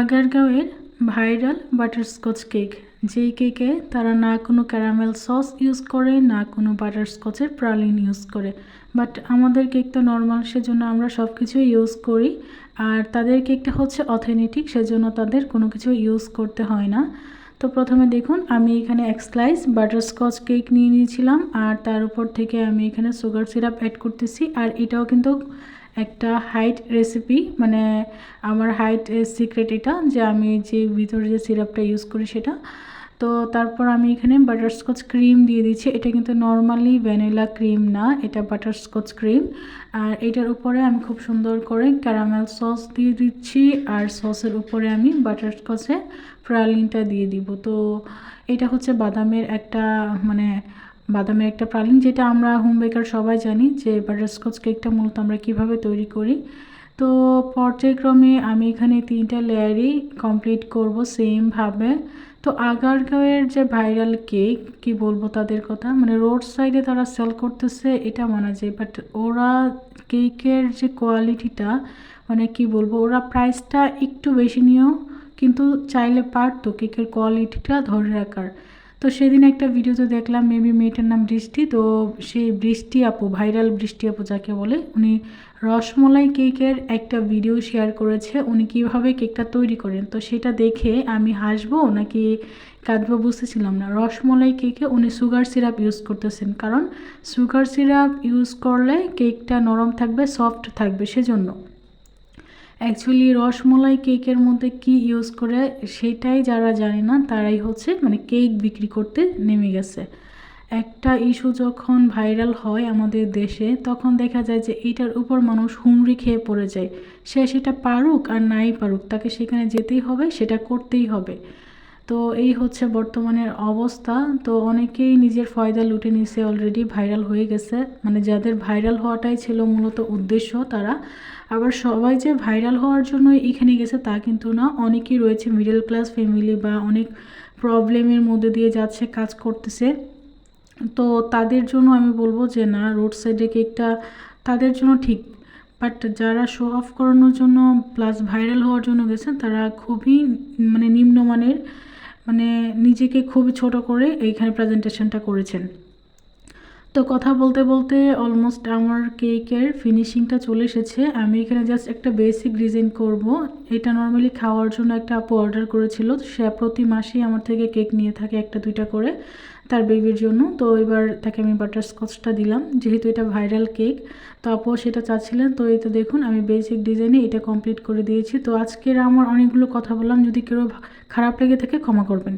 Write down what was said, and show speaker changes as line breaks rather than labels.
আগারগাঁওয়ের viral butterscotch cake. যেই কেকে তারা না কোনো ক্যারামেল সস ইউজ করে, না কোনো বাটারস্কচের প্রালিন ইউজ করে। বাট আমাদের কেক তো নর্মাল, সেজন্য আমরা সব কিছুই ইউজ করি। আর তাদের কেকটা হচ্ছে অথেন্টিক, সেজন্য তাদের কোনো কিছু ইউজ করতে হয় না। তো প্রথমে দেখুন, আমি এখানে এক স্লাইস বাটারস্কচ কেক নিয়ে নিয়েছিলাম। আর তার উপর থেকে আমি এখানে সুগার সিরাপ অ্যাড করতেছি। আর এটাও কিন্তু একটা হাইট রেসিপি মানে আমার হাইট সিক্রেট এটা যে আমি যে ভিতরে যে সিরাপটা ইউজ করি সেটা। তো তারপর আমি এখানে বাটারস্কচ ক্রিম দিয়ে দিচ্ছি। এটা কিন্তু নর্মালি ভ্যানিলা ক্রিম না, এটা বাটারস্কচ ক্রিম আর এটার উপরে আমি খুব সুন্দর করে ক্যারামেল সস দিয়ে দিচ্ছি। আর সসের উপরে আমি বাটারস্কচে ফ্রালিনটা দিয়ে দিব। তো এটা হচ্ছে বাদামের একটা মানে বাদামের একটা প্রালিন যেটা আমরা হোম বেকার সবাই জানি যে বাটারস্কচ কেকটা মূলত আমরা কীভাবে তৈরি করি। তো পর্যায়ক্রমে আমি এখানে তিনটা লেয়ারই কমপ্লিট করব সেমভাবে তো আগারগাঁওয়ের যে ভাইরাল কেক কি বলব তাদের কথা? মানে রোড সাইডে তারা সেল করতেছে, এটা মানা যায়। বাট ওরা কেকের যে কোয়ালিটিটা মানে কি বলব, ওরা প্রাইসটা একটু বেশি নিয়েও কিন্তু চাইলে পারতো কেকের কোয়ালিটিটা ধরে রাখার। তো সেদিন একটা ভিডিওতে দেখলাম মেবি মেয়েটার নাম বৃষ্টি, তো সেই বৃষ্টি আপু ভাইরাল বৃষ্টি আপু যাকে বলে, উনি রসমলাই কেকের একটা ভিডিও শেয়ার করেছে, উনি কীভাবে কেকটা তৈরি করেন। তো সেটা দেখে আমি হাসবো নাকি কাঁদবো বুঝতেছিলাম না। রসমলাই কেকে উনি সুগার সিরাপ ইউজ করতেছেন, কারণ সুগার সিরাপ ইউজ করলে কেকটা নরম থাকবে সফট থাকবে, সেজন্য। অ্যাকচুয়ালি রসমলাই কেকের মধ্যে কি ইউজ করে সেটাই যারা জানে না, তারাই হচ্ছে মানে কেক বিক্রি করতে নেমে গেছে। একটা ইস্যু যখন ভাইরাল হয় আমাদের দেশে, তখন দেখা যায় যে এটার উপর মানুষ হুমড়ি খেয়ে পড়ে যায়। সে সেটা পারুক আর নাই পারুক, তাকে সেখানে যেতেই হবে, সেটা করতেই হবে। তো এই হচ্ছে বর্তমানের অবস্থা। তো অনেকেই নিজের ফয়দা লুটে নিছে অলরেডি ভাইরাল হয়ে গেছে। মানে যাদের ভাইরাল হওয়াটাই ছিল মূলত উদ্দেশ্য তারা। আবার সবাই যে ভাইরাল হওয়ার জন্য এখানে গেছে তা কিন্তু না। অনেকেই রয়েছে মিডল ক্লাস ফ্যামিলি বা অনেক প্রবলেমের মধ্যে দিয়ে যাচ্ছে, কাজ করতেছে। তো তাদের জন্য আমি বলব যে না রোড সাইডে কেকটা তাদের জন্য ঠিক। বাট যারা শো অফ করানোর জন্য প্লাস ভাইরাল হওয়ার জন্য গেছেন তারা খুবই মানে নিম্নমানের মানে নিজেকে খুব ছোট করে এইখানে প্রেজেন্টেশনটা করেছেন। তো কথা বলতে বলতে অলমোস্ট আমার কেকের ফিনিশিংটা চলে এসেছে। আমি এখানে জাস্ট একটা বেসিক ডিজাইন করব। এটা নর্মালি খাওয়ার জন্য একটা আপু অর্ডার করেছিল। সে প্রতি মাসেই আমার থেকে কেক নিয়ে থাকে একটা দুইটা করে। তার বেবির জন্য। তো এবার তাকে আমি বাটারস্কচটা দিলাম। যেহেতু এটা ভাইরাল কেক তো আপু সেটা চাচ্ছিলেন। তো এই তো দেখুন, আমি বেসিক ডিজাইনে এটা কমপ্লিট করে দিয়েছি। তো আজকের আমার অনেকগুলো কথা বললাম। যদি কেউ খারাপ লেগে থাকে ক্ষমা করবেন।